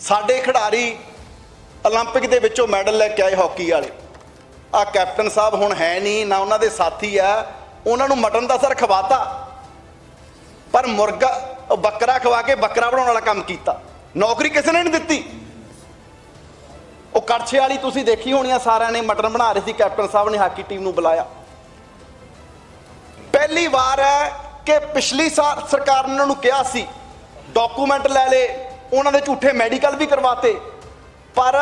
ਸਾਡੇ ਖਿਡਾਰੀ 올림픽 ਦੇ ਵਿੱਚੋਂ ਮੈਡਲ ਲੈ ਕੇ ਆਏ ਹਾਕੀ ਵਾਲੇ ਆ ਕੈਪਟਨ ਸਾਹਿਬ ਹੁਣ ਹੈ ਨਹੀਂ ਨਾ ਉਹਨਾਂ ਦੇ ਸਾਥੀ ਆ ਉਹਨਾਂ ਨੂੰ ਮਟਨ ਦਾ ਸਰ ਖਵਾਤਾ ਪਰ ਮੁਰਗਾ ਉਹ ਬੱਕਰਾ ਖਵਾ ਕੇ ਬੱਕਰਾ ਬਣਾਉਣ ਵਾਲਾ ਕੰਮ ਕੀਤਾ ਨੌਕਰੀ ਕਿਸੇ ਨੇ ਨਹੀਂ ਦਿੱਤੀ ਉਹ ਕੜਛੇ ਵਾਲੀ ਤੁਸੀਂ ਦੇਖੀ ਹੋਣੀ ਆ ਸਾਰਿਆਂ ਨੇ ਮਟਨ ਬਣਾ ਰਹੇ ਸੀ ਕੈਪਟਨ ਸਾਹਿਬ ਨੇ ਹਾਕੀ ਟੀਮ ਨੂੰ ਬੁਲਾਇਆ ਪਹਿਲੀ ਵਾਰ ਹੈ ਕਿ ਪਿਛਲੀ ਸਾਲ ਸਰਕਾਰ ਨੇ ਉਹਨਾਂ ਨੂੰ ਕਿਹਾ ਸੀ ਡਾਕੂਮੈਂਟ ਲੈ ਲੇ ਉਹਨਾਂ ਦੇ ਝੂਠੇ ਮੈਡੀਕਲ ਵੀ ਕਰਵਾਤੇ। ਪਰ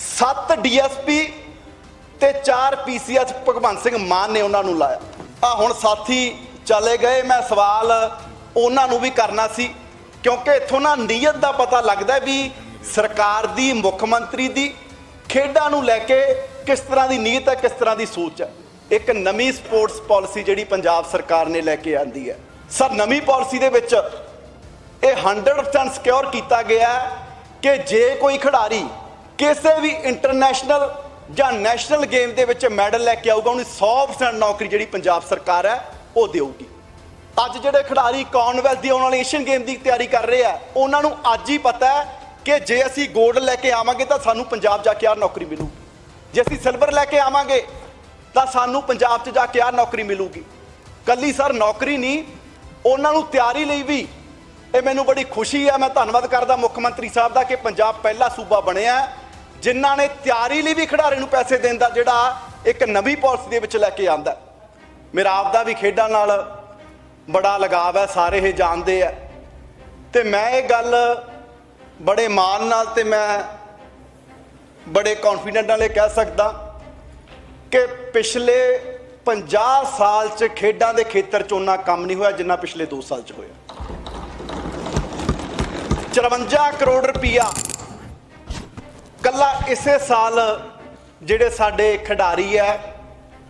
7 ਡੀਐਸਪੀ ਤੇ 4 ਪੀਸੀਐਚ ਭਗਵੰਤ ਸਿੰਘ ਮਾਨ ਨੇ ਉਹਨਾਂ ਨੂੰ ਲਾਇਆ। ਆ ਹੁਣ ਸਾਥੀ ਚਲੇ ਗਏ, ਮੈਂ ਸਵਾਲ ਉਹਨਾਂ ਨੂੰ ਵੀ ਕਰਨਾ ਸੀ, ਕਿਉਂਕਿ ਇਥੋਂ ਨਾ ਨੀਅਤ ਦਾ ਪਤਾ ਲੱਗਦਾ ਵੀ ਸਰਕਾਰ ਦੀ, ਮੁੱਖ ਮੰਤਰੀ ਦੀ ਖੇਡਾਂ ਨੂੰ ਲੈ ਕੇ ਕਿਸ ਤਰ੍ਹਾਂ ਦੀ ਨੀਅਤ ਹੈ, ਕਿਸ ਤਰ੍ਹਾਂ ਦੀ ਸੋਚ ਹੈ। ਇੱਕ ਨਵੀਂ ਸਪੋਰਟਸ ਪਾਲਿਸੀ ਜਿਹੜੀ ਪੰਜਾਬ ਸਰਕਾਰ ਨੇ ਲੈ ਕੇ ਆਂਦੀ ਹੈ। ਸਰ, ਨਵੀਂ ਪਾਲਿਸੀ ਦੇ ਵਿੱਚ ਇਹ 100% ਸਿਕਿਉਰ ਕੀਤਾ ਗਿਆ ਕਿ ਜੇ ਕੋਈ ਖਿਡਾਰੀ ਕਿਸੇ ਵੀ ਇੰਟਰਨੈਸ਼ਨਲ ਜਾਂ ਨੈਸ਼ਨਲ ਗੇਮ ਦੇ ਵਿੱਚ ਮੈਡਲ ਲੈ ਕੇ ਆਊਗਾ, ਉਹਨੂੰ 100% ਨੌਕਰੀ ਜਿਹੜੀ ਪੰਜਾਬ ਸਰਕਾਰ ਹੈ, ਉਹ ਦੇਊਗੀ। ਅੱਜ ਜਿਹੜੇ ਖਿਡਾਰੀ ਕਾਮਨਵੈਲਥ ਦੀ ਆਉਣ ਵਾਲੀ ਏਸ਼ੀਅਨ ਗੇਮ ਦੀ ਤਿਆਰੀ ਕਰ ਰਹੇ ਆ ਉਹਨਾਂ ਨੂੰ ਅੱਜ ਹੀ ਪਤਾ ਹੈ ਕਿ ਜੇ ਅਸੀਂ 골ਡ ਲੈ ਕੇ ਆਵਾਂਗੇ ਤਾਂ ਸਾਨੂੰ ਪੰਜਾਬ ਜਾ ਕੇ ਆ ਨੌਕਰੀ ਮਿਲੂਗੀ। ਜੇ ਅਸੀਂ ਸਿਲਵਰ ਲੈ ਕੇ ਆਵਾਂਗੇ ਤਾਂ ਸਾਨੂੰ ਪੰਜਾਬ 'ਚ ਜਾ ਕੇ ਆ ਨੌਕਰੀ ਮਿਲੂਗੀ। ਕੱਲੀ ਸਰ ਨੌਕਰੀ ਨਹੀਂ, ਉਹਨਾਂ ਨੂੰ ਤਿਆਰੀ ਲਈ ਵੀ ਇਹ ਮੈਨੂੰ ਬੜੀ ਖੁਸ਼ੀ ਹੈ, ਮੈਂ ਧੰਨਵਾਦ ਕਰਦਾ ਮੁੱਖ ਮੰਤਰੀ ਸਾਹਿਬ ਦਾ ਕਿ ਪੰਜਾਬ ਪਹਿਲਾ ਸੂਬਾ ਬਣਿਆ ਜਿਨ੍ਹਾਂ ਨੇ ਤਿਆਰੀ ਲਈ ਵੀ ਖਿਡਾਰੀ ਨੂੰ ਪੈਸੇ ਦੇਣ ਦਾ ਜਿਹੜਾ ਇੱਕ ਨਵੀਂ ਪਾਲਿਸੀ ਦੇ ਵਿੱਚ ਲੈ ਕੇ ਆਂਦਾ ਮੇਰਾ ਆਪ ਦਾ ਵੀ ਖੇਡਾਂ ਨਾਲ ਬੜਾ ਲਗਾਵ ਹੈ, ਸਾਰੇ ਇਹ ਜਾਣਦੇ ਆ ਤੇ ਮੈਂ ਇਹ ਗੱਲ ਬੜੇ ਮਾਣ ਨਾਲ ਤੇ ਮੈਂ ਬੜੇ ਕੌਨਫੀਡੈਂਟ ਨਾਲ ਇਹ ਕਹਿ ਸਕਦਾ ਕਿ ਪਿਛਲੇ 50 ਸਾਲ ਚ ਖੇਡਾਂ ਦੇ ਖੇਤਰ ਚ ਉਹਨਾਂ ਕੰਮ ਨਹੀਂ ਹੋਇਆ ਜਿੰਨਾ ਪਿਛਲੇ 2 ਸਾਲ ਚ ਹੋਇਆ। 54 ਕਰੋੜ ਰੁਪਈਆ। ਕੱਲਾ ਇਸੇ ਸਾਲ ਜਿਹੜੇ ਸਾਡੇ ਖਿਡਾਰੀ ਹੈ,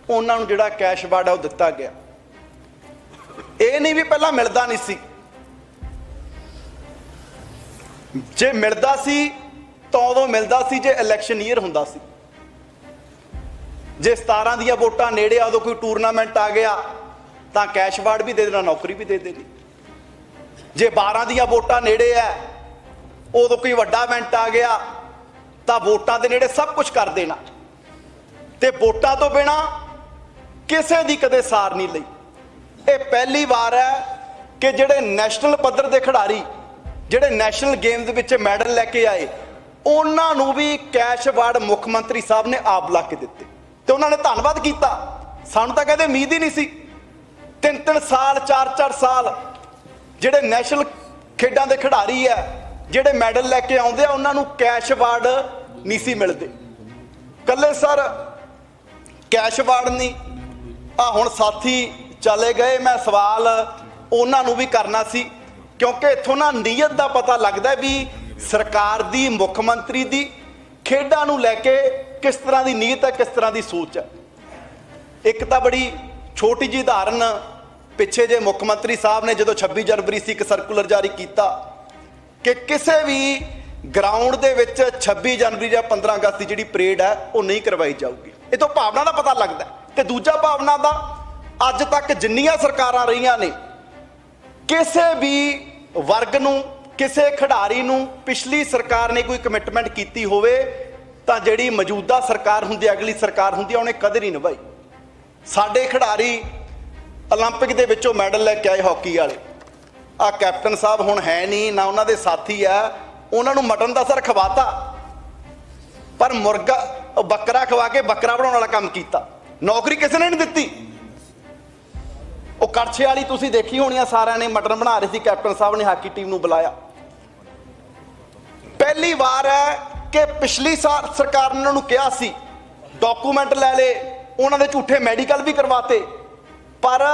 ਉਹਨਾਂ ਨੂੰ ਜਿਹੜਾ ਕੈਸ਼ ਅਵਾਰਡ ਹੈ ਉਹ ਦਿੱਤਾ ਗਿਆ। ਇਹ ਨਹੀਂ ਵੀ ਪਹਿਲਾਂ ਮਿਲਦਾ ਨਹੀਂ ਸੀ। ਜੇ ਮਿਲਦਾ ਸੀ, ਤਾਂ ਉਦੋਂ ਮਿਲਦਾ ਸੀ, ਜੇ ਇਲੈਕਸ਼ਨ ਈਅਰ ਹੁੰਦਾ ਸੀ। ਜੇ 17 ਦੀਆਂ ਵੋਟਾਂ ਨੇੜੇ ਆ, ਉਦੋਂ ਕੋਈ ਟੂਰਨਾਮੈਂਟ ਆ ਗਿਆ, ਤਾਂ ਕੈਸ਼ ਅਵਾਰਡ ਵੀ ਦੇ ਦੇਣਾ, ਨੌਕਰੀ ਵੀ ਦੇ ਦੇਣੀ। ਜੇ 12 ਦੀਆਂ ਵੋਟਾਂ ਨੇੜੇ ਆ ਉਦੋਂ ਕੋਈ ਵੱਡਾ ਇਵੈਂਟ ਆ ਗਿਆ, ਤਾਂ ਵੋਟਾਂ ਦੇ ਨੇੜੇ ਸਭ ਕੁਝ ਕਰ ਦੇਣਾ। ਤੇ ਵੋਟਾਂ ਤੋਂ ਬਿਨਾ ਕਿਸੇ ਦੀ ਕਦੇ ਸਾਰ ਨਹੀਂ ਲਈ। ਇਹ ਪਹਿਲੀ ਵਾਰ ਹੈ ਕਿ ਜਿਹੜੇ ਨੈਸ਼ਨਲ ਪੱਧਰ ਦੇ ਖਿਡਾਰੀ, ਜਿਹੜੇ ਨੈਸ਼ਨਲ ਗੇਮ ਦੇ ਵਿੱਚ ਮੈਡਲ ਲੈ ਕੇ ਆਏ, ਉਹਨਾਂ ਨੂੰ ਵੀ ਕੈਸ਼ ਅਵਾਰਡ ਮੁੱਖ ਮੰਤਰੀ ਸਾਹਿਬ ਨੇ ਆਪ ਲਾ ਕੇ ਦਿੱਤੇ। ਤੇ ਉਹਨਾਂ ਨੇ ਧੰਨਵਾਦ ਕੀਤਾ। ਸਾਨੂੰ ਤਾਂ ਕਹਿੰਦੇ ਉਮੀਦ ਹੀ ਨਹੀਂ ਸੀ। ਤਿੰਨ ਤਿੰਨ ਸਾਲ ਚਾਰ ਚਾਰ ਸਾਲ ਜਿਹੜੇ ਨੈਸ਼ਨਲ ਖੇਡਾਂ ਦੇ ਖਿਡਾਰੀ ਹੈ ਜਿਹੜੇ ਮੈਡਲ ਲੈ ਕੇ ਆਉਂਦੇ ਆ, ਉਹਨਾਂ ਨੂੰ ਕੈਸ਼ ਅਵਾਰਡ ਨਹੀਂ ਸੀ ਮਿਲਦੇ। ਕੱਲੇ ਸਰ, ਕੈਸ਼ ਅਵਾਰਡ ਨਹੀਂ ਆ ਹੁਣ ਸਾਥੀ ਚਲੇ ਗਏ, ਮੈਂ ਸਵਾਲ ਉਹਨਾਂ ਨੂੰ ਵੀ ਕਰਨਾ ਸੀ, ਕਿਉਂਕਿ ਇਥੋਂ ਨਾ ਨੀਅਤ ਦਾ ਪਤਾ ਲੱਗਦਾ ਵੀ ਸਰਕਾਰ ਦੀ, ਮੁੱਖ ਮੰਤਰੀ ਦੀ ਖੇਡਾਂ ਨੂੰ ਲੈ ਕੇ ਕਿਸ ਤਰ੍ਹਾਂ ਦੀ ਨੀਅਤ ਹੈ, ਕਿਸ ਤਰ੍ਹਾਂ ਦੀ ਸੋਚ ਹੈ। ਇੱਕ ਤਾਂ ਬੜੀ ਛੋਟੀ ਜਿਹੀ ਉਦਾਹਰਨ, ਪਿੱਛੇ ਜੇ ਮੁੱਖ ਮੰਤਰੀ ਸਾਹਿਬ ਨੇ ਜਦੋਂ 26 ਜਨਵਰੀ ਸੀ, ਇੱਕ ਸਰਕੂਲਰ ਜਾਰੀ ਕੀਤਾ। ਕਿ ਕਿਸੇ ਵੀ ਗਰਾਊਂਡ ਦੇ ਵਿੱਚ 26 ਜਨਵਰੀ ਜਾਂ 15 ਅਗਸਤ ਦੀ ਜਿਹੜੀ ਪਰੇਡ ਹੈ ਉਹ ਨਹੀਂ ਕਰਵਾਈ ਜਾਊਗੀ ਇਹ ਤੋਂ ਭਾਵਨਾ ਦਾ ਪਤਾ ਲੱਗਦਾ ਹੈ। ਤੇ ਦੂਜਾ ਭਾਵਨਾ ਦਾ ਅੱਜ ਤੱਕ ਜਿੰਨੀਆਂ ਸਰਕਾਰਾਂ ਰਹੀਆਂ ਨੇ ਕਿਸੇ ਵੀ ਵਰਗ ਨੂੰ ਕਿਸੇ ਖਿਡਾਰੀ ਨੂੰ ਪਿਛਲੀ ਸਰਕਾਰ ਨੇ ਕੋਈ ਕਮਿਟਮੈਂਟ ਕੀਤੀ ਹੋਵੇ ਤਾਂ ਜਿਹੜੀ ਮੌਜੂਦਾ ਸਰਕਾਰ ਹੁੰਦੀ ਹੈ, ਅਗਲੀ ਸਰਕਾਰ ਹੁੰਦੀ ਹੈ ਉਹਨੇ ਕਦਰ ਹੀ ਨਿਭਾਈ ਸਾਡੇ ਖਿਡਾਰੀ 올림픽 ਦੇ ਵਿੱਚੋਂ ਮੈਡਲ ਲੈ ਕੇ ਆਏ ਹਾਕੀ ਵਾਲੇ ਆ ਕੈਪਟਨ ਸਾਹਿਬ ਹੁਣ ਹੈ ਨਹੀਂ, ਨਾ ਉਹਨਾਂ ਦੇ ਸਾਥੀ ਆ, ਉਹਨਾਂ ਨੂੰ ਮਟਨ ਦਾ ਸਰ ਖਵਾਤਾ। ਪਰ ਮੁਰਗਾ ਬੱਕਰਾ ਖਵਾ ਕੇ ਬੱਕਰਾ ਬਣਾਉਣ ਵਾਲਾ ਕੰਮ ਕੀਤਾ। ਨੌਕਰੀ ਕਿਸੇ ਨੇ ਨਹੀਂ ਦਿੱਤੀ। ਉਹ ਕੜਛੇ ਵਾਲੀ ਤੁਸੀਂ ਦੇਖੀ ਹੋਣੀ ਆ, ਸਾਰਿਆਂ ਨੇ ਮਟਨ ਬਣਾ ਰਹੇ ਸੀ, ਕੈਪਟਨ ਸਾਹਿਬ ਨੇ ਹਾਕੀ ਟੀਮ ਨੂੰ ਬੁਲਾਇਆ। ਪਹਿਲੀ ਵਾਰ ਹੈ ਕਿ ਪਿਛਲੀ ਸਾਲ ਸਰਕਾਰ ਨੇ ਉਹਨਾਂ ਨੂੰ ਕਿਹਾ ਸੀ ਡਾਕੂਮੈਂਟ ਲੈ ਲੇ ਉਹਨਾਂ ਦੇ ਝੂਠੇ ਮੈਡੀਕਲ ਵੀ ਕਰਵਾਤੇ। ਪਰ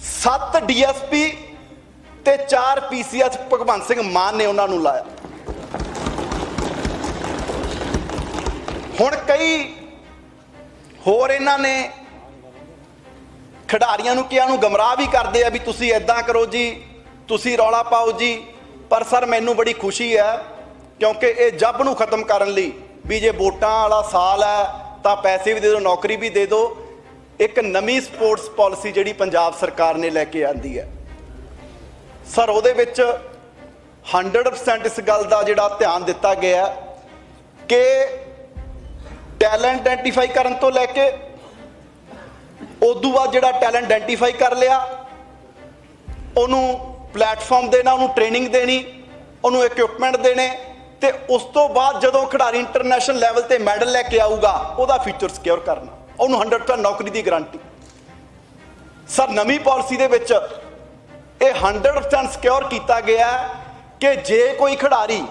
7 ਡੀਐਸਪੀ ਤੇ 4 ਪੀਸੀਐਚ ਭਗਵੰਤ ਸਿੰਘ ਮਾਨ ਨੇ ਉਹਨਾਂ ਨੂੰ ਲਾਇਆ। ਹੁਣ ਕਈ ਹੋਰ ਇਹਨਾਂ ਨੇ ਖਿਡਾਰੀਆਂ ਨੂੰ ਕਿਹਾ ਨੂੰ ਗਮਰਾਹ ਵੀ ਕਰਦੇ ਆ ਵੀ ਤੁਸੀਂ ਐਦਾਂ ਕਰੋ ਜੀ, ਤੁਸੀਂ ਰੌਲਾ ਪਾਓ ਜੀ, ਪਰ ਸਰ ਮੈਨੂੰ ਬੜੀ ਖੁਸ਼ੀ ਹੈ ਕਿਉਂਕਿ ਇਹ ਜੱਬ ਨੂੰ ਖਤਮ ਕਰਨ ਲਈ ਵੀ ਜੇ ਵੋਟਾਂ ਵਾਲਾ ਸਾਲ ਹੈ ਤਾਂ ਪੈਸੇ ਵੀ ਦੇ ਦਿਓ, ਨੌਕਰੀ ਵੀ ਦੇ ਦਿਓ। ਇੱਕ ਨਵੀਂ ਸਪੋਰਟਸ ਪਾਲਿਸੀ ਜਿਹੜੀ ਪੰਜਾਬ ਸਰਕਾਰ ਨੇ ਲੈ ਕੇ ਆਂਦੀ ਹੈ। ਸਰ, ਉਹਦੇ ਵਿੱਚ 100% ਇਸ ਗੱਲ ਦਾ ਜਿਹੜਾ ਧਿਆਨ ਦਿੱਤਾ ਗਿਆ ਕਿ ਟੈਲੈਂਟ ਆਇਡੈਂਟੀਫਾਈ ਕਰਨ ਤੋਂ ਲੈ ਕੇ ਉਦੋਂ ਬਾਅਦ ਜਿਹੜਾ ਟੈਲੈਂਟ ਆਇਡੈਂਟੀਫਾਈ ਕਰ ਲਿਆ, ਉਹਨੂੰ ਪਲੇਟਫਾਰਮ ਦੇਣਾ, ਉਹਨੂੰ ਟ੍ਰੇਨਿੰਗ ਦੇਣੀ, ਉਹਨੂੰ ਇਕਵਿਪਮੈਂਟ ਦੇਣੇ ਤੇ ਉਸ ਤੋਂ ਬਾਅਦ ਜਦੋਂ ਖਿਡਾਰੀ ਇੰਟਰਨੈਸ਼ਨਲ ਲੈਵਲ ਤੇ ਮੈਡਲ ਲੈ ਕੇ ਆਊਗਾ, ਉਹਦਾ ਫਿਊਚਰ ਸਿਕਿਉਰ ਕਰਨਾ, ਉਹਨੂੰ 100% ਨੌਕਰੀ ਦੀ ਗਾਰੰਟੀ ਸਰ, ਨਵੀਂ ਪਾਲਿਸੀ ਦੇ ਵਿੱਚ ਇਹ 100% ਸਿਕਿਉਰ ਕੀਤਾ ਗਿਆ ਕਿ ਜੇ ਕੋਈ ਖਿਡਾਰੀ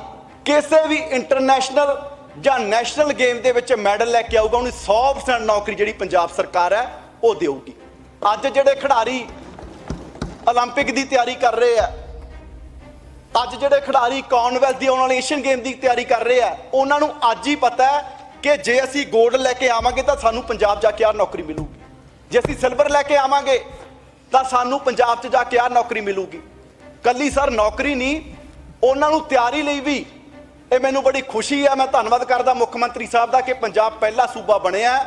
ਕਿਸੇ ਵੀ ਇੰਟਰਨੈਸ਼ਨਲ ਜਾਂ ਨੈਸ਼ਨਲ ਗੇਮ ਦੇ ਵਿੱਚ ਮੈਡਲ ਲੈ ਕੇ ਆਊਗਾ, ਉਹਨੂੰ 100% ਨੌਕਰੀ ਜਿਹੜੀ ਪੰਜਾਬ ਸਰਕਾਰ ਹੈ, ਉਹ ਦੇਊਗੀ। ਅੱਜ ਜਿਹੜੇ ਖਿਡਾਰੀ 올림픽 ਦੀ ਤਿਆਰੀ ਕਰ ਰਹੇ ਆ ਅੱਜ ਜਿਹੜੇ ਖਿਡਾਰੀ ਕਾਮਨਵੈਲਥ ਦੀ ਆਉਣ ਵਾਲੀ ਏਸ਼ੀਅਨ ਗੇਮ ਦੀ ਤਿਆਰੀ ਕਰ ਰਹੇ ਆ ਉਹਨਾਂ ਨੂੰ ਅੱਜ ਹੀ ਪਤਾ ਹੈ ਕਿ ਜੇ ਅਸੀਂ 골ਡ ਲੈ ਕੇ ਆਵਾਂਗੇ ਤਾਂ ਸਾਨੂੰ ਪੰਜਾਬ ਜਾ ਕੇ ਆ ਨੌਕਰੀ ਮਿਲੂਗੀ। ਜੇ ਅਸੀਂ ਸਿਲਵਰ ਲੈ ਕੇ ਆਵਾਂਗੇ ਤਾਂ ਸਾਨੂੰ ਪੰਜਾਬ 'ਚ ਜਾ ਕੇ ਆ ਨੌਕਰੀ ਮਿਲੂਗੀ। ਕੱਲੀ ਸਰ ਨੌਕਰੀ ਨਹੀਂ, ਉਹਨਾਂ ਨੂੰ ਤਿਆਰੀ ਲਈ ਵੀ ਇਹ ਮੈਨੂੰ ਬੜੀ ਖੁਸ਼ੀ ਹੈ। ਮੈਂ ਧੰਨਵਾਦ ਕਰਦਾ ਮੁੱਖ ਮੰਤਰੀ ਸਾਹਿਬ ਦਾ ਕਿ ਪੰਜਾਬ ਪਹਿਲਾ ਸੂਬਾ ਬਣਿਆ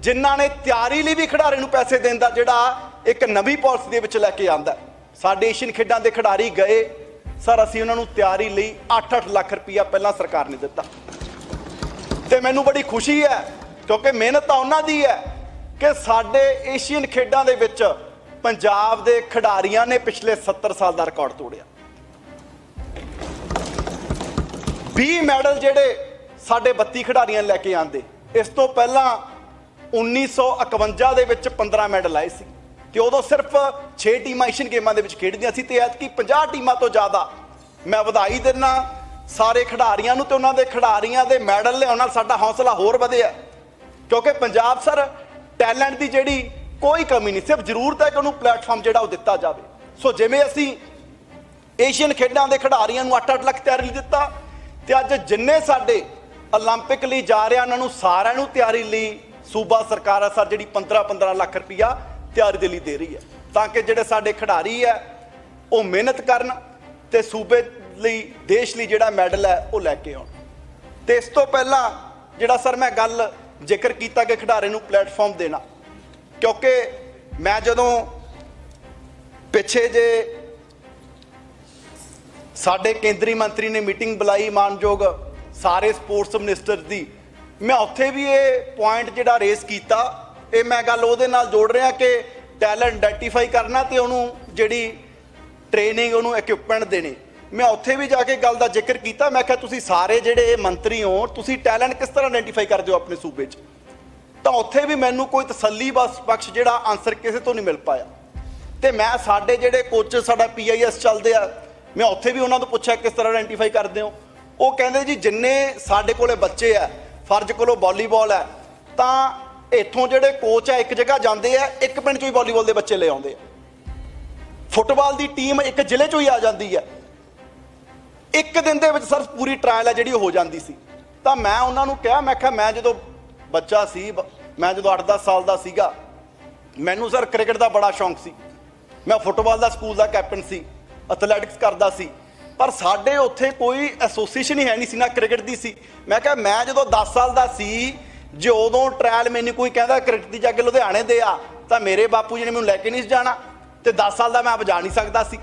ਜਿਨ੍ਹਾਂ ਨੇ ਤਿਆਰੀ ਲਈ ਵੀ ਖਿਡਾਰੀ ਨੂੰ ਪੈਸੇ ਦੇਣ ਦਾ ਜਿਹੜਾ ਇੱਕ ਨਵੀਂ ਪਾਲਿਸੀ ਦੇ ਵਿੱਚ ਲੈ ਕੇ ਆਂਦਾ ਸਾਡੇ ਏਸ਼ੀਅਨ ਖੇਡਾਂ ਦੇ ਖਿਡਾਰੀ ਗਏ। ਸਰ, ਅਸੀਂ ਉਹਨਾਂ ਨੂੰ ਤਿਆਰੀ ਲਈ 8-8 ਲੱਖ ਰੁਪਇਆ ਪਹਿਲਾਂ ਸਰਕਾਰ ਨੇ ਦਿੱਤਾ। ਤੇ ਮੈਨੂੰ ਬੜੀ ਖੁਸ਼ੀ ਹੈ, ਕਿਉਂਕਿ ਮਿਹਨਤ ਤਾਂ ਉਹਨਾਂ ਦੀ ਹੈ ਕਿ ਸਾਡੇ ਏਸ਼ੀਅਨ ਖੇਡਾਂ ਦੇ ਵਿੱਚ ਪੰਜਾਬ ਦੇ ਖਿਡਾਰੀਆਂ ਨੇ ਪਿਛਲੇ 70 ਸਾਲ ਦਾ ਰਿਕਾਰਡ ਤੋੜਿਆ। 20 ਮੈਡਲ ਜਿਹੜੇ ਸਾਡੇ 32 ਖਿਡਾਰੀਆਂ ਲੈ ਕੇ ਆਂਦੇ। ਇਸ ਤੋਂ ਪਹਿਲਾਂ 1951 ਦੇ ਵਿੱਚ 15 ਮੈਡਲ ਆਏ ਸੀ। ਤੇ ਉਦੋਂ ਸਿਰਫ 6 ਟੀਮਾਂ ਏਸ਼ੀਅਨ ਗੇਮਾਂ ਦੇ ਵਿੱਚ ਖੇਡਦੀਆਂ ਸੀ ਤੇ ਐਤਕੀ 50 ਟੀਮਾਂ ਤੋਂ ਜ਼ਿਆਦਾ ਮੈਂ ਵਧਾਈ ਦਿੰਨਾ ਸਾਰੇ ਖਿਡਾਰੀਆਂ ਨੂੰ ਤੇ ਉਹਨਾਂ ਦੇ ਖਿਡਾਰੀਆਂ ਦੇ ਮੈਡਲ ਲਿਆਉਣ ਨਾਲ ਸਾਡਾ ਹੌਸਲਾ ਹੋਰ ਵਧਿਆ। ਕਿਉਂਕਿ ਪੰਜਾਬ ਸਰ, ਟੈਲੈਂਟ ਦੀ ਜਿਹੜੀ ਕੋਈ ਕਮੀ ਨਹੀਂ ਸਿਰਫ ਜ਼ਰੂਰਤ ਹੈ ਕਿ ਉਹਨੂੰ ਪਲੇਟਫਾਰਮ ਜਿਹੜਾ ਉਹ ਦਿੱਤਾ ਜਾਵੇ ਸੋ ਜਿਵੇਂ ਅਸੀਂ ਏਸ਼ੀਅਨ ਖੇਡਾਂ ਦੇ ਖਿਡਾਰੀਆਂ ਨੂੰ 8-8 ਲੱਖ ਤਿਆਰੀ ਲਈ ਦਿੱਤਾ ਤੇ ਅੱਜ ਜਿੰਨੇ ਸਾਡੇ 올림픽 ਲਈ ਜਾ ਰਹੇ ਆ ਉਹਨਾਂ ਨੂੰ ਸਾਰਿਆਂ ਨੂੰ ਤਿਆਰੀ ਲਈ ਸੂਬਾ ਸਰਕਾਰ ਆ ਸਰ ਜਿਹੜੀ 15-15 ਲੱਖ ਰੁਪਇਆ ਤਿਆਰੀ ਦੇ ਲਈ ਦੇ ਰਹੀ ਹੈ ਤਾਂ ਕਿ ਜਿਹੜੇ ਸਾਡੇ ਖਿਡਾਰੀ ਹੈ ਉਹ ਮਿਹਨਤ ਕਰਨ ਤੇ ਸੂਬੇ ਲਈ ਦੇਸ਼ ਲਈ ਜਿਹੜਾ ਮੈਡਲ ਹੈ ਉਹ ਲੈ ਕੇ ਆਉਣ ਤੇ ਇਸ ਤੋਂ ਪਹਿਲਾਂ ਜਿਹੜਾ ਸਰ ਮੈਂ ਗੱਲ ਜ਼ਿਕਰ ਕੀਤਾ ਕਿ ਖਿਡਾਰੀ ਨੂੰ ਪਲੇਟਫਾਰਮ ਦੇਣਾ ਕਿਉਂਕਿ ਮੈਂ ਜਦੋਂ ਪਿੱਛੇ ਜੇ ਸਾਡੇ ਕੇਂਦਰੀ ਮੰਤਰੀ ਨੇ ਮੀਟਿੰਗ ਬੁਲਾਈ ਮਾਨਯੋਗ ਸਾਰੇ ਸਪੋਰਟਸ ਮਿਨਿਸਟਰ ਦੀ, ਮੈਂ ਉੱਥੇ ਵੀ ਇਹ ਪੁਆਇੰਟ ਜਿਹੜਾ ਰੇਸ ਕੀਤਾ, ਇਹ ਮੈਂ ਗੱਲ ਉਹਦੇ ਨਾਲ ਜੋੜ ਰਿਹਾ ਕਿ ਟੈਲੈਂਟ ਆਇਡੈਂਟੀਫਾਈ ਕਰਨਾ ਤੇ ਉਹਨੂੰ ਜਿਹੜੀ ਟ੍ਰੇਨਿੰਗ ਉਹਨੂੰ ਇਕਵਿਪਮੈਂਟ ਦੇਣੀ। ਮੈਂ ਉੱਥੇ ਵੀ ਜਾ ਕੇ ਗੱਲ ਦਾ ਜ਼ਿਕਰ ਕੀਤਾ, ਮੈਂ ਕਿਹਾ ਤੁਸੀਂ ਸਾਰੇ ਜਿਹੜੇ ਮੰਤਰੀ ਹੋ, ਤੁਸੀਂ ਟੈਲੈਂਟ ਕਿਸ ਤਰ੍ਹਾਂ ਆਇਡੈਂਟੀਫਾਈ ਕਰਦੇ ਹੋ ਆਪਣੇ ਸੂਬੇ 'ਚ? ਤਾਂ ਉੱਥੇ ਵੀ ਮੈਨੂੰ ਕੋਈ ਤਸੱਲੀ ਬਸ ਬਖਸ਼ ਜਿਹੜਾ ਆਨਸਰ ਕਿਸੇ ਤੋਂ ਨਹੀਂ ਮਿਲ ਪਾਇਆ। ਤੇ ਮੈਂ ਸਾਡੇ ਜਿਹੜੇ ਕੋਚ ਸਾਡਾ ਪੀਆਈਐਸ ਚੱਲਦੇ ਆ, ਮੈਂ ਉੱਥੇ ਵੀ ਉਹਨਾਂ ਤੋਂ ਪੁੱਛਿਆ ਕਿਸ ਤਰ੍ਹਾਂ ਆਇਡੈਂਟੀਫਾਈ ਕਰਦੇ ਹੋ। ਉਹ ਕਹਿੰਦੇ ਜੀ, ਜਿੰਨੇ ਸਾਡੇ ਕੋਲੇ ਬੱਚੇ ਆ, ਫਰਜ਼ ਕੋਲੋਂ ਵਾਲੀਬਾਲ ਹੈ ਤਾਂ ਇੱਥੋਂ ਜਿਹੜੇ ਕੋਚ ਆ, ਇੱਕ ਜਗ੍ਹਾ ਜਾਂਦੇ ਆ, ਇੱਕ ਪਿੰਡ ਚੋਂ ਹੀ ਵਾਲੀਬਾਲ ਦੇ ਬੱਚੇ ਲੈ ਆਉਂਦੇ ਆ। ਫੁੱਟਬਾਲ ਦੀ ਟੀਮ ਇੱਕ ਜ਼ਿਲ੍ਹੇ ਚੋਂ ਹੀ ਆ ਜਾਂਦੀ ਹੈ ਇੱਕ ਦਿਨ ਦੇ ਵਿੱਚ ਸਰ ਪੂਰੀ ਟ੍ਰਾਇਲ ਹੈ ਜਿਹੜੀ ਉਹ ਹੋ ਜਾਂਦੀ ਸੀ। ਤਾਂ ਮੈਂ ਉਹਨਾਂ ਨੂੰ ਕਿਹਾ, ਮੈਂ ਕਿਹਾ ਮੈਂ ਜਦੋਂ ਬੱਚਾ ਸੀ ਮੈਂ ਜਦੋਂ 8-10 ਸਾਲ ਦਾ ਸੀਗਾ, ਮੈਨੂੰ ਸਰ ਕ੍ਰਿਕਟ ਦਾ ਬੜਾ ਸ਼ੌਂਕ ਸੀ। ਮੈਂ ਫੁੱਟਬਾਲ ਦਾ ਸਕੂਲ ਦਾ ਕੈਪਟਨ ਸੀ ਐਥਲੈਟਿਕਸ ਕਰਦਾ ਸੀ। ਪਰ ਸਾਡੇ ਉੱਥੇ ਕੋਈ ਐਸੋਸੀਏਸ਼ਨ ਹੀ ਹੈ ਨਹੀਂ ਸੀ ਨਾ ਕ੍ਰਿਕਟ ਦੀ ਸੀ। ਮੈਂ ਕਿਹਾ, ਮੈਂ ਜਦੋਂ 10 ਸਾਲ ਦਾ ਸੀ, ਜੇ ਉਦੋਂ ਟ੍ਰਾਇਲ ਮੈਨੂੰ ਕੋਈ ਕਹਿੰਦਾ ਕ੍ਰਿਕਟ ਦੀ ਜਾ ਕੇ ਲੁਧਿਆਣੇ ਦੇ ਆ, ਤਾਂ ਮੇਰੇ ਬਾਪੂ ਜੀ ਨੇ ਮੈਨੂੰ ਲੈ ਕੇ ਨਹੀਂ ਸੀ ਜਾਣਾ ਤੇ 10 ਸਾਲ ਦਾ ਮੈਂ ਆਪ ਜਾ ਨਹੀਂ ਸਕਦਾ ਸੀ।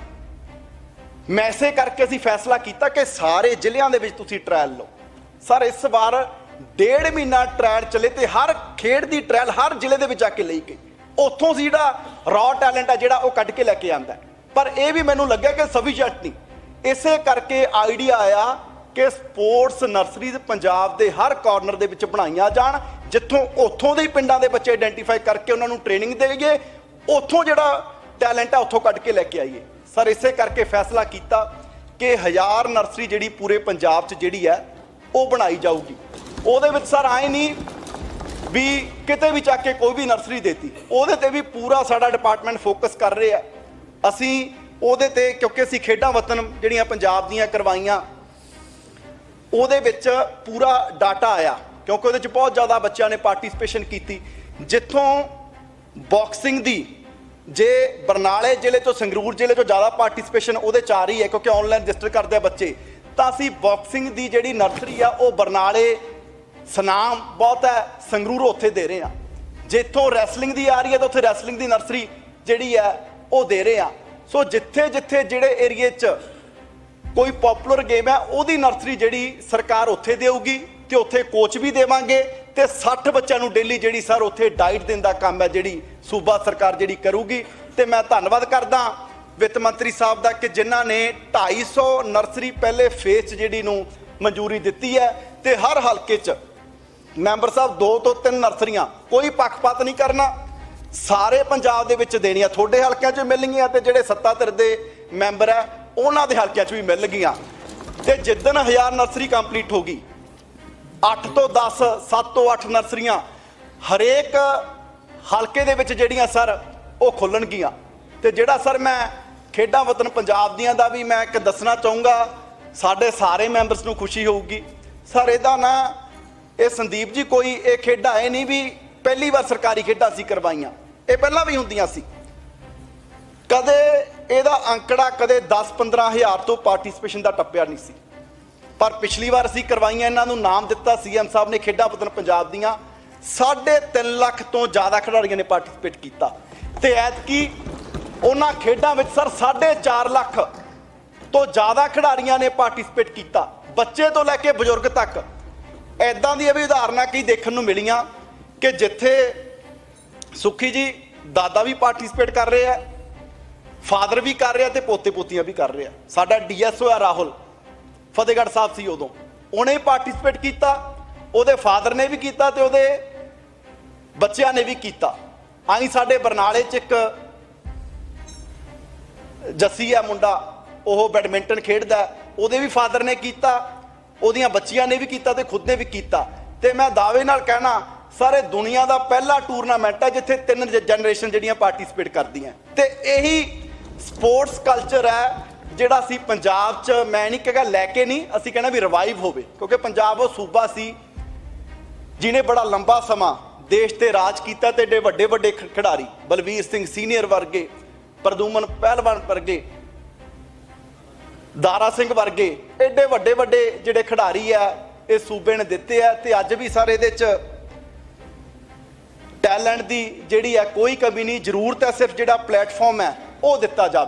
ਮੈਂ ਇਸੇ ਕਰਕੇ ਅਸੀਂ ਫੈਸਲਾ ਕੀਤਾ ਕਿ ਸਾਰੇ ਜ਼ਿਲ੍ਹਿਆਂ ਦੇ ਵਿੱਚ ਤੁਸੀਂ ਟ੍ਰਾਇਲ ਲਓ। ਸਰ ਇਸ ਵਾਰ ਡੇਢ ਮਹੀਨਾ ਟ੍ਰਾਇਲ ਚੱਲੇ ਤੇ ਹਰ ਖੇਡ ਦੀ ਟ੍ਰਾਇਲ ਹਰ ਜ਼ਿਲ੍ਹੇ ਦੇ ਵਿੱਚ ਜਾ ਕੇ ਲਈ ਗਈ। ਉੱਥੋਂ ਸੀ ਜਿਹੜਾ ਰॉ ਟੈਲੈਂਟ ਆ ਜਿਹੜਾ ਉਹ ਕੱਢ ਕੇ ਲੈ ਕੇ ਆਂਦਾ। ਪਰ ਇਹ ਵੀ ਮੈਨੂੰ ਲੱਗਿਆ ਕਿ ਸਫੀਸ਼ੀਐਂਟ ਨਹੀਂ। ਇਸੇ ਕਰਕੇ ਆਈਡੀਆ ਆਇਆ ਕਿ ਸਪੋਰਟਸ ਨਰਸਰੀਜ਼ ਪੰਜਾਬ ਦੇ ਹਰ ਕਾਰਨਰ ਦੇ ਵਿੱਚ ਬਣਾਈਆਂ ਜਾਣ, ਜਿੱਥੋਂ ਉੱਥੋਂ ਦੇ ਪਿੰਡਾਂ ਦੇ ਬੱਚੇ ਆਇਡੈਂਟੀਫਾਈ ਕਰਕੇ ਉਹਨਾਂ ਨੂੰ ਟ੍ਰੇਨਿੰਗ ਦੇਈਏ, ਉੱਥੋਂ ਜਿਹੜਾ ਟੈਲੈਂਟ ਹੈ ਉੱਥੋਂ ਕੱਢ ਕੇ ਲੈ ਕੇ ਆਈਏ। ਸਰ ਇਸੇ ਕਰਕੇ ਫੈਸਲਾ ਕੀਤਾ ਕਿ ਹਜ਼ਾਰ ਨਰਸਰੀ ਜਿਹੜੀ ਪੂਰੇ ਪੰਜਾਬ 'ਚ ਜਿਹੜੀ ਹੈ, ਉਹ ਬਣਾਈ ਜਾਊਗੀ। ਉਹਦੇ ਵਿੱਚ ਸਰ ਆਏ ਨਹੀਂ ਵੀ ਕਿਤੇ ਵੀ ਚੱਕ ਕੇ ਕੋਈ ਵੀ ਨਰਸਰੀ ਦੇਤੀ। ਉਹਦੇ ਤੇ ਵੀ ਪੂਰਾ ਸਾਡਾ ਡਿਪਾਰਟਮੈਂਟ ਫੋਕਸ ਕਰ ਰਿਹਾ। ਅਸੀਂ ਉਹਦੇ ਤੇ, ਕਿਉਂਕਿ ਅਸੀਂ ਖੇਡਾਂ ਵਤਨ ਜਿਹੜੀਆਂ ਪੰਜਾਬ ਦੀਆਂ ਕਰਵਾਈਆਂ, ਉਹਦੇ ਵਿੱਚ ਪੂਰਾ ਡਾਟਾ ਆਇਆ। ਕਿਉਂਕਿ ਉਹਦੇ ਚ ਬਹੁਤ ਜ਼ਿਆਦਾ ਬੱਚਿਆਂ ਨੇ ਪਾਰਟਿਸਿਪੇਸ਼ਨ ਕੀਤੀ। ਜਿੱਥੋਂ ਬਾਕਸਿੰਗ ਦੀ, ਜੇ ਬਰਨਾਲੇ ਜ਼ਿਲ੍ਹੇ ਤੋਂ ਸੰਗਰੂਰ ਜ਼ਿਲ੍ਹੇ ਤੋਂ ਜ਼ਿਆਦਾ ਪਾਰਟਿਸਿਪੇਸ਼ਨ ਉਹਦੇ ਚ ਆ ਰਹੀ ਹੈ, ਕਿਉਂਕਿ ਆਨਲਾਈਨ ਰਜਿਸਟਰ ਕਰਦੇ ਆ ਬੱਚੇ, ਤਾਂ ਅਸੀਂ ਬਾਕਸਿੰਗ ਦੀ ਜਿਹੜੀ ਨਰਸਰੀ ਆ, ਉਹ ਬਰਨਾਲੇ ਸਨਾਮ ਬਹੁਤ ਹੈ, ਸੰਗਰੂਰ ਉੱਥੇ ਦੇ ਰਹੇ ਆ ਜਿੱਥੋਂ ਰੈਸਲਿੰਗ ਦੀ ਆ ਰਹੀ ਹੈ, ਤਾਂ ਉੱਥੇ ਰੈਸਲਿੰਗ ਦੀ ਨਰਸਰੀ ਜਿਹੜੀ ਹੈ, ਉਹ ਦੇ ਰਹੇ ਆ ਸੋ ਜਿੱਥੇ ਜਿੱਥੇ ਜਿਹੜੇ ਏਰੀਏ 'ਚ ਕੋਈ ਪਪੂਲਰ ਗੇਮ ਹੈ, ਉਹਦੀ ਨਰਸਰੀ ਜਿਹੜੀ ਸਰਕਾਰ ਉੱਥੇ ਦੇਊਗੀ ਤੇ ਉੱਥੇ ਕੋਚ ਵੀ ਦੇਵਾਂਗੇ ਤੇ 60 ਬੱਚਿਆਂ ਨੂੰ ਡੇਲੀ ਜਿਹੜੀ ਸਰ ਉੱਥੇ ਡਾਈਟ ਦੇਣ ਦਾ ਕੰਮ ਹੈ, ਜਿਹੜੀ ਸੂਬਾ ਸਰਕਾਰ ਜਿਹੜੀ ਕਰੂਗੀ। ਤੇ ਮੈਂ ਧੰਨਵਾਦ ਕਰਦਾ ਵਿੱਤ ਮੰਤਰੀ ਸਾਹਿਬ ਦਾ ਕਿ ਜਿਨ੍ਹਾਂ ਨੇ 250 ਨਰਸਰੀ ਪਹਿਲੇ ਫੇਸ 'ਚ ਜਿਹੜੀ ਨੂੰ ਮਨਜ਼ੂਰੀ ਦਿੱਤੀ ਹੈ ਤੇ ਹਰ ਹਲਕੇ 'ਚ ਮੈਂਬਰ ਸਾਹਿਬ, ਦੋ ਤੋਂ ਤਿੰਨ ਨਰਸਰੀਆਂ, ਕੋਈ ਪੱਖਪਾਤ ਨਹੀਂ ਕਰਨਾ। ਸਾਰੇ ਪੰਜਾਬ ਦੇ ਵਿੱਚ ਦੇਣੀਆਂ। ਤੁਹਾਡੇ ਹਲਕਿਆਂ 'ਚ ਮਿਲਣਗੀਆਂ ਤੇ ਜਿਹੜੇ ਸੱਤਾ ਧਿਰ ਦੇ ਮੈਂਬਰ ਹੈ, ਉਹਨਾਂ ਦੇ ਹਲਕਿਆਂ 'ਚ ਵੀ ਮਿਲਣਗੀਆਂ। ਤੇ ਜਿੱਦਣ 1000 ਨਰਸਰੀ ਕੰਪਲੀਟ ਹੋ ਗਈ 8 ਤੋਂ 10 7 ਤੋਂ 8 ਨਰਸਰੀਆਂ, ਹਰੇਕ ਹਲਕੇ ਦੇ ਵਿੱਚ ਜਿਹੜੀਆਂ ਸਰ, ਉਹ ਖੁੱਲਣਗੀਆਂ। ਤੇ ਜਿਹੜਾ ਸਰ, ਮੈਂ ਖੇਡਾਂ ਵਤਨ ਪੰਜਾਬ ਦੀਆਂ ਦਾ ਵੀ ਮੈਂ ਇੱਕ ਦੱਸਣਾ ਚਾਹੂੰਗਾ, ਸਾਡੇ ਸਾਰੇ ਮੈਂਬਰਸ ਨੂੰ ਖੁਸ਼ੀ ਹੋਊਗੀ। ਸਰ, ਇਹਦਾ ਨਾ ਇਹ ਸੰਦੀਪ ਜੀ, ਕੋਈ ਇਹ ਖੇਡਾਂ ਇਹ ਨਹੀਂ ਵੀ ਪਹਿਲੀ ਵਾਰ ਸਰਕਾਰੀ ਖੇਡਾਂ ਸੀ ਕਰਵਾਈਆਂ। ਇਹ ਪਹਿਲਾਂ ਵੀ ਹੁੰਦੀਆਂ ਸੀ। ਕਦੇ ਇਹਦਾ ਅੰਕੜਾ ਕਦੇ 10-15 ਹਜ਼ਾਰ ਤੋਂ ਪਾਰਟਿਸਪੇਸ਼ਨ ਦਾ ਟੱਪਿਆ ਨਹੀਂ ਸੀ। ਪਰ ਪਿਛਲੀ ਵਾਰ ਅਸੀਂ ਕਰਵਾਈਆਂ, ਇਹਨਾਂ ਨੂੰ ਨਾਮ ਦਿੱਤਾ ਸੀਐਮ ਸਾਹਿਬ ਨੇ ਖੇਡਾਂ ਵਤਨ ਪੰਜਾਬ ਦੀਆਂ। 3.5 ਲੱਖ ਤੋਂ ਜ਼ਿਆਦਾ ਖਿਡਾਰੀਆਂ ਨੇ ਪਾਰਟਿਸਿਪੇਟ ਕੀਤਾ। ਤੇ ਐਤਕੀ ਉਹਨਾਂ ਖੇਡਾਂ ਵਿੱਚ ਸਰ 4.5 ਲੱਖ ਤੋਂ ਜ਼ਿਆਦਾ ਖਿਡਾਰੀਆਂ ਨੇ ਪਾਰਟਿਸਿਪੇਟ ਕੀਤਾ। ਬੱਚੇ ਤੋਂ ਲੈ ਕੇ ਬਜ਼ੁਰਗ ਤੱਕ। ਐਦਾਂ ਦੀਆਂ ਵੀ ਉਦਾਹਰਨਾਂ ਕੀ ਦੇਖਣ ਨੂੰ ਮਿਲੀਆਂ ਕਿ ਜਿੱਥੇ ਸੁਖੀ ਜੀ ਦਾਦਾ ਵੀ ਪਾਰਟਿਸਿਪੇਟ ਕਰ ਰਹੇ ਆ ਫਾਦਰ ਵੀ ਕਰ ਰਿਹਾ ਤੇ ਪੋਤੇ ਪੋਤੀਆਂ ਵੀ ਕਰ ਰਿਹਾ। ਸਾਡਾ ਡੀਐਸਓ ਆ ਰਾਹੁਲ, ਫਤਿਹਗੜ੍ਹ ਸਾਹਿਬ ਸੀ ਉਦੋਂ। ਉਹਨੇ ਪਾਰਟਿਸਿਪੇਟ ਕੀਤਾ, ਉਹਦੇ ਫਾਦਰ ਨੇ ਵੀ ਕੀਤਾ ਤੇ ਉਹਦੇ ਬੱਚਿਆਂ ਨੇ ਵੀ ਕੀਤਾ। ਆਈ ਸਾਡੇ ਬਰਨਾਲੇ 'ਚ ਇੱਕ ਜੱਸੀ ਆ ਮੁੰਡਾ, ਉਹ ਬੈਡਮਿੰਟਨ ਖੇਡਦਾ, ਉਹਦੇ ਵੀ ਫਾਦਰ ਨੇ ਕੀਤਾ। ਉਹਦੀਆਂ ਬੱਚੀਆਂ ਨੇ ਵੀ ਕੀਤਾ ਤੇ ਖੁਦ ਨੇ ਵੀ ਕੀਤਾ। ਤੇ ਮੈਂ ਦਾਅਵੇ ਨਾਲ ਕਹਿਣਾ, ਸਾਰੇ ਦੁਨੀਆ ਦਾ ਪਹਿਲਾ ਟੂਰਨਾਮੈਂਟ ਹੈ ਜਿੱਥੇ ਤਿੰਨ ਜਨਰੇਸ਼ਨ ਜਿਹੜੀਆਂ ਪਾਰਟਿਸਿਪੇਟ ਕਰਦੀਆਂ। ਤੇ ਇਹੀ ਸਪੋਰਟਸ ਕਲਚਰ ਹੈ ਜਿਹੜਾ ਅਸੀਂ ਪੰਜਾਬ 'ਚ ਮੈਂ ਨਹੀਂ ਕਹਾਂਗਾ ਲੈ ਕੇ ਨਹੀਂ, ਅਸੀਂ ਕਹਿੰਦਾ ਵੀ ਰਿਵਾਈਵ ਹੋਵੇ। ਕਿਉਂਕਿ ਪੰਜਾਬ ਉਹ ਸੂਬਾ ਸੀ ਜਿਨੇ ਬੜਾ ਲੰਬਾ ਸਮਾਂ ਦੇਸ਼ ਤੇ ਰਾਜ ਕੀਤਾ ਤੇ ਏਡੇ ਵੱਡੇ ਵੱਡੇ ਖ- ਖਿਡਾਰੀ। ਬਲਵੀਰ ਸਿੰਘ ਸੀਨੀਅਰ ਵਰਗੇ, ਪ੍ਰਦੂਮਨ ਪਹਿਲਵਾਨ ਵਰਗੇ ਦਾਰਾ ਸਿੰਘ ਵਰਗੇ ਐਡੇ ਵੱਡੇ ਵੱਡੇ ਜਿਹੜੇ ਖਿਡਾਰੀ ਆ, ਇਹ ਸੂਬੇ ਨੇ ਦਿੱਤੇ ਆ ਤੇ ਅੱਜ ਵੀ ਸਾਰੇ ਇਹਦੇ ਚ ਟੈਲੈਂਟ ਦੀ ਜਿਹੜੀ ਹੈ ਕੋਈ ਕਮੀ ਨਹੀਂ, ਜ਼ਰੂਰਤ ਹੈ ਸਿਰਫ ਜਿਹੜਾ ਪਲੇਟਫਾਰਮ ਹੈ ਉਹ ਦਿੱਤਾ ਜਾਵੇ।